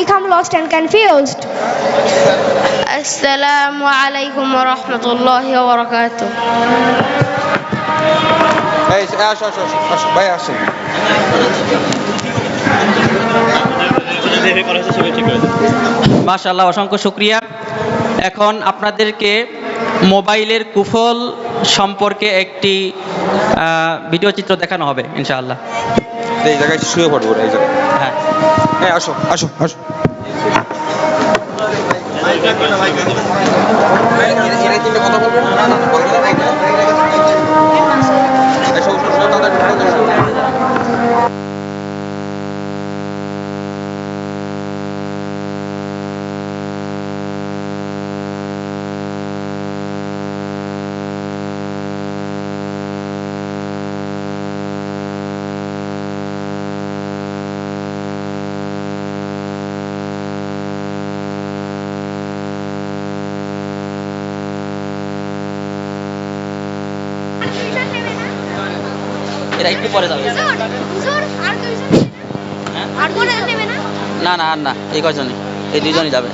become lost and confused. السلام عليكم ورحمة الله وبركاته এই আসো আসো আসো আসো ভাই আসেন মাশাল্লাহ অসংখ্য শুক্রিয়া এখন আপনাদেরকে মোবাইলের কুফল সম্পর্কে একটি আহ, ভিডিও চিত্র দেখানো হবে ইনশাআল্লাহ এই জায়গায় শুয়ে পড়ব এই জায়গায়। হ্যাঁ। হ্যাঁ আসো আসো আসো। কথা বলবেন এরা একটু পরে যাবে। হ্যাঁ? না? না আর না এই কজনই এই দুজনই যাবে।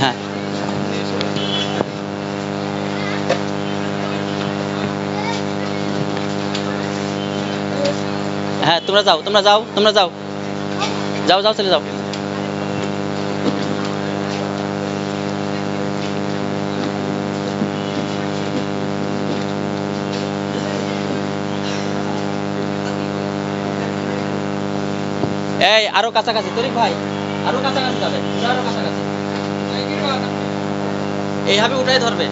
হ্যাঁ। হ্যাঁ তোমরা যাও তোমরা যাও তোমরা যাও। যাও যাও চলে যাও। এই, আরও কাছাকাছি, তরিক ভাই, আরও কাছাকাছি যাবে আরও কাছাকাছি। এইভাবে উঠাই ধরবে।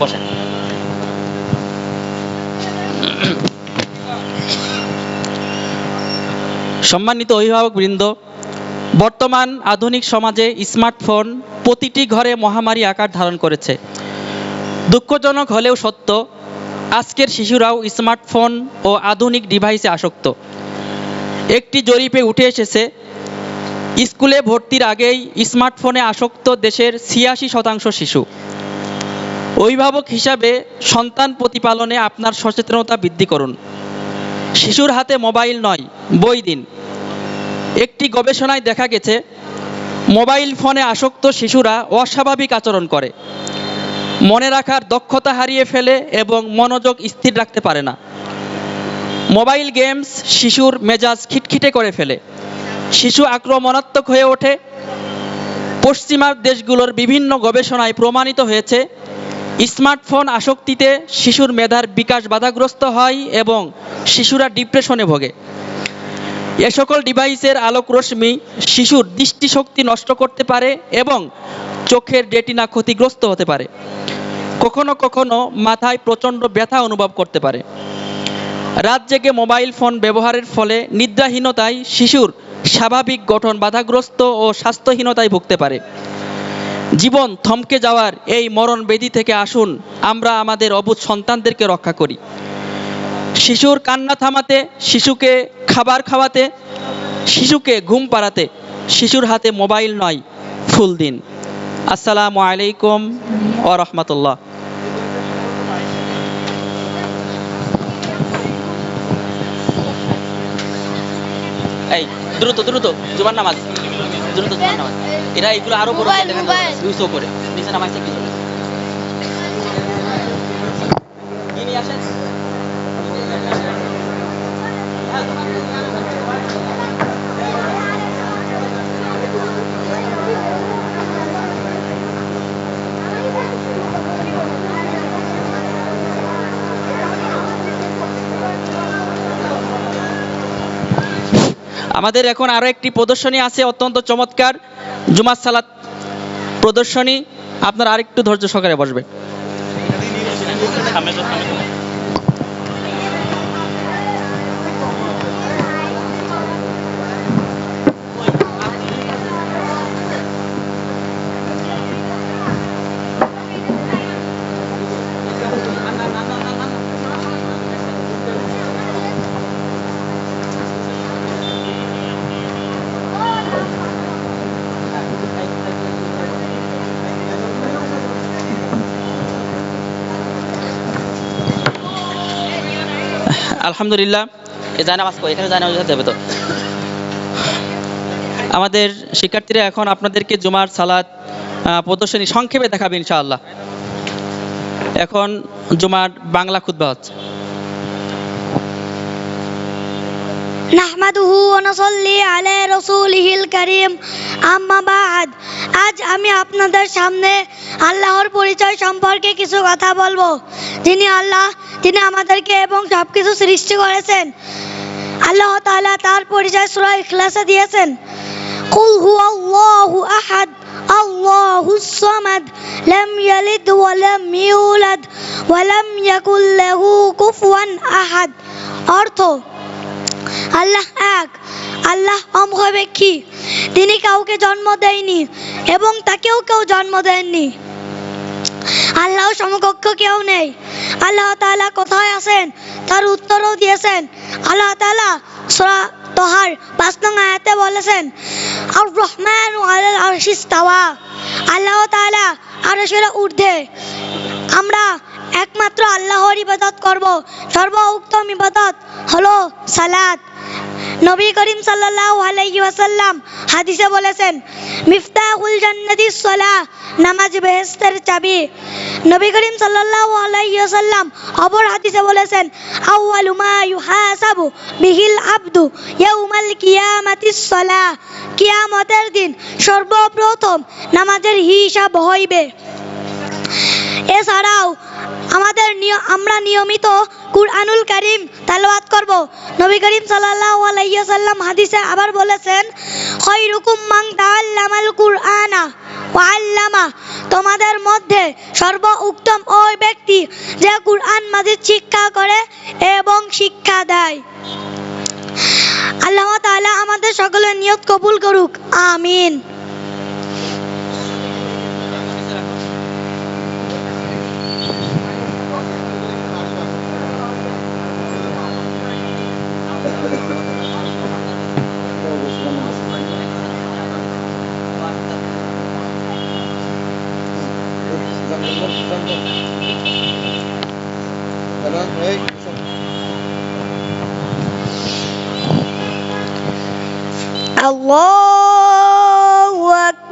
বসেন। সম্মানিত অভিভাবক বৃন্দ, বর্তমান আধুনিক সমাজে স্মার্টফোন প্রতিটি ঘরে মহামারী আকার ধারণ করেছে। দুঃখজনক হলেও সত্য, আজকের শিশুরাও স্মার্টফোন ও আধুনিক ডিভাইসে আসক্ত। একটি জরিপে উঠে এসেছে, স্কুলে ভর্তির আগেই স্মার্টফোনে আসক্ত দেশের ছিয়াশি শতাংশ শিশু। অভিভাবক হিসাবে সন্তান প্রতিপালনে আপনার সচেতনতা বৃদ্ধি করুন। শিশুর হাতে মোবাইল নয়, বই দিন। একটি গবেষণায় দেখা গেছে, মোবাইল ফোনে আসক্ত শিশুরা অস্বাভাবিক আচরণ করে। মনে রাখার দক্ষতা হারিয়ে ফেলে এবং মনোযোগ স্থির রাখতে পারে না। মোবাইল গেমস শিশুর মেজাজ খিটখিটে করে ফেলে। শিশু আক্রমণাত্মক হয়ে ওঠে। পশ্চিমা দেশগুলোর বিভিন্ন গবেষণায় প্রমাণিত হয়েছে, স্মার্টফোন আসক্তিতে শিশুর মেধার বিকাশ বাধাগ্রস্ত হয় এবং শিশুরা ডিপ্রেশনে ভোগে। এ সকল ডিভাইসের আলোক রশ্মি শিশুর দৃষ্টিশক্তি নষ্ট করতে পারে এবং চোখের রেটিনা ক্ষতিগ্রস্ত হতে পারে। কখনো কখনো মাথায় প্রচণ্ড ব্যথা অনুভব করতে পারে। রাত জেগে মোবাইল ফোন ব্যবহারের ফলে নিদ্রাহীনতায় শিশুর স্বাভাবিক গঠন বাধাগ্রস্ত ও স্বাস্থ্যহীনতায় ভুগতে পারে। জীবন থমকে যাওয়ার এই মরণ বেদি থেকে আসুন, আমরা আমাদের অবুধ সন্তানদেরকে রক্ষা করি। শিশুর কান্না থামাতে, শিশুকে খাবার খাওয়াতে, শিশুকে ঘুম পাড়াতে, শিশুর হাতে মোবাইল নয়, ফুল দিন। আসসালামু আলাইকুম ও রহমতুল্লাহ। এই দ্রুত দ্রুত জুমার নামাজ দ্রুত জুমার নামাজ এরা এগুলো আরও বড় দেখেন। দুইশো করে নিচে নামাইছে কি জন্য? আসেন? আমাদের এখন আরও একটি প্রদর্শনী আছে, অত্যন্ত চমৎকার। জুমার সালাত প্রদর্শনী। আপনার আরেকটু ধৈর্য সহকারে বসবে আলহামদুলিল্লাহ, এ জানামাজ কই এখানে জানামাজ যাবে তো। আমাদের শিক্ষার্থীরা এখন আপনাদেরকে জুমার সালাদ প্রদর্শনী সংক্ষেপে দেখাবে ইনশাআল্লাহ। এখন জুমার বাংলা খুদ্া হচ্ছে। নাহমাদুহু ওয়া নসাল্লি আলা রাসূলিহিল কারীম। আম্মা বাদ। আজ আমি আপনাদের সামনে আল্লাহর পরিচয় সম্পর্কে কিছু কথা বলব। যিনি আল্লাহ, তিনি আমাদেরকে এবং সবকিছু সৃষ্টি করেছেন। আল্লাহ তাআলা তার পরিচয় সূরা ইখলাসে দিয়েছেন। কুল হুয়াল্লাহু আহাদ আল্লাহুস সামাদ, লাম ইয়ালিদ ওয়া লাম ইউলাদ, ওয়া লাম ইয়াকুল লাহু কুফুয়ান আহাদ। অর্থ আল্লাহ এক। আল্লাহ অমুখাপেক্ষী। তিনি কাউকে জন্ম দেয়নি এবং তাকেও কেউ জন্ম দেননি। আল্লাহ সমকক্ষ কেউ নেই। আল্লাহ তাআলা কোথায় আছেন? তার উত্তরও দিয়েছেন। আল্লাহ তাআলা সূরা তোহার পাঁচ নং আয়াতে বলেছেন আর রহমান আলাল আরশিস তাওয়া আল্লাহ তাআলা আরশের ঊর্ধ্বে। আমরা একমাত্র আল্লাহর ইবাদত করব সর্ব উত্তম ইবাদত হলো সালাত। নবী করিম সাল্লাল্লাহু আলাইহি ওয়াসাল্লাম হাদিসে বলেছেন, মিফতাহুল জান্নাতিস সালাহ নামাজ বেহেশতের চাবি। নবী করিম সাল্লাল্লাহু আলাইহি ওয়াসাল্লাম অপর হাদিসে বলেছেন, আউয়ালু মা ইউহাসাবু বিহিল আবদু ইয়াউমাল কিয়ামাতিস সালাহ কিয়ামতের দিন সর্বপ্রথম নামাজের হিসাব হইবে। এছাড়াও আমাদের আমরা নিয়মিত কুরআনুল কারীম তেলাওয়াত করব। নবী করিম সাল্লাল্লাহু আলাইহি ওয়াসাল্লাম হাদিসে আবার বলেছেন খায়রুকুম মান তাআল্লামাল কুরআনা ওয়া আল্লামা। তোমাদের মধ্যে সর্ব উত্তম ওই ব্যক্তি যে কুরআন মাজিদ শিক্ষা করে এবং শিক্ষা দেয়। আল্লাহ তাআলা আমাদের সকলের নিয়ত কবুল করুক। আমিন।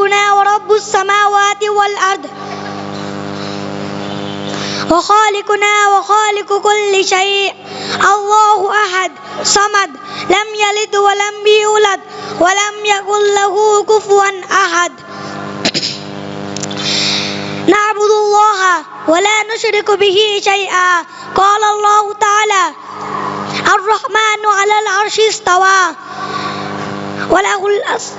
ربنا ورب السماوات والأرض. وخالقنا وخالق كل شيء. الله أحد صمد لم يلد ولم يولد ولم يكن له كفوا أحد. نعبد الله ولا نشرك به شيئا. قال الله تعالى الرحمن على العرش استوى. وله الأس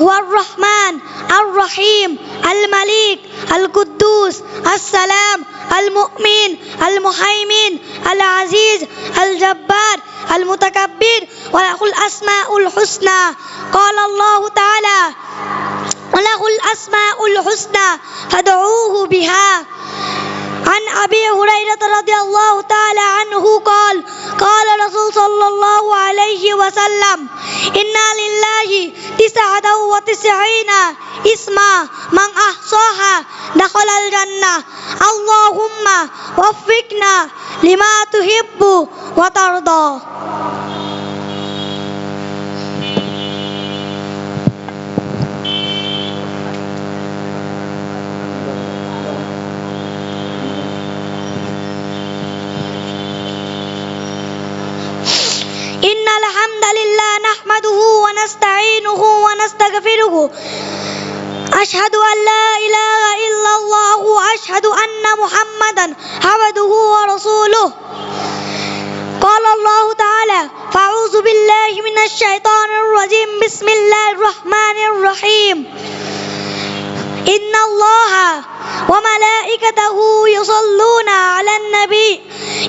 والرحمن الرحيم الملك القدوس السلام المؤمن المهيمن العزيز الجبار المتكبر وله الأسماء الحسنى. قال الله تعالى وله الأسماء الحسنى فادعوه بها. عن أبي هريرة رضي الله تعالى عنه قال قال رسول صلى الله عليه وسلم إن لله تسعة وتسعين اسما من أحصاها دخل الجنة. اللهم وفقنا لما تحب وترضى إن الحمد لله نحمده ونستعينه ونستغفره. أشهد أن لا إله إلا الله وأشهد أن محمدا عبده ورسوله. قال الله تعالى فأعوذ أعوذ بالله من الشيطان الرجيم بسم الله الرحمن الرحيم. إن الله وملائكته يصلون على النبي.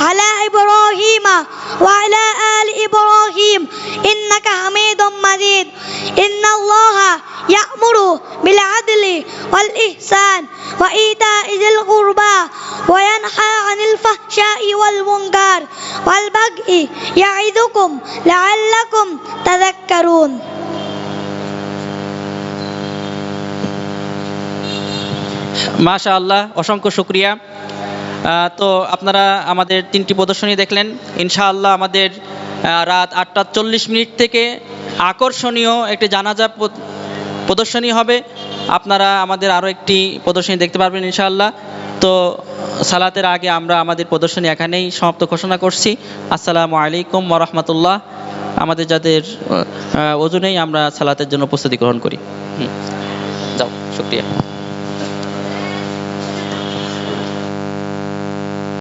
على إبراهيم وعلى آل إبراهيم إنك حميد مجيد إن الله يأمر بالعدل والإحسان وإيتاء ذي القربى وينهى عن الفحشاء والمنكر والبغي يعظكم لعلكم تذكرون মাশা আল্লাহ অসংখ্য শুক্রিয়া আহ, তো আপনারা আমাদের তিনটি প্রদর্শনী দেখলেন। ইনশাআল্লাহ আমাদের রাত আটটা চল্লিশ মিনিট থেকে আকর্ষণীয় একটি জানাজা প্রদর্শনী হবে। আপনারা আমাদের আরও একটি প্রদর্শনী দেখতে পারবেন ইনশাআল্লাহ। তো সালাতের আগে আমরা আমাদের প্রদর্শনী এখানেই সমাপ্ত ঘোষণা করছি। আসসালামু আলাইকুম ওরহমতুল্লাহ আমাদের যাদের ওজনেই আমরা সালাতের জন্য প্রস্তুতি গ্রহণ করি। যাও, শুক্রিয়া।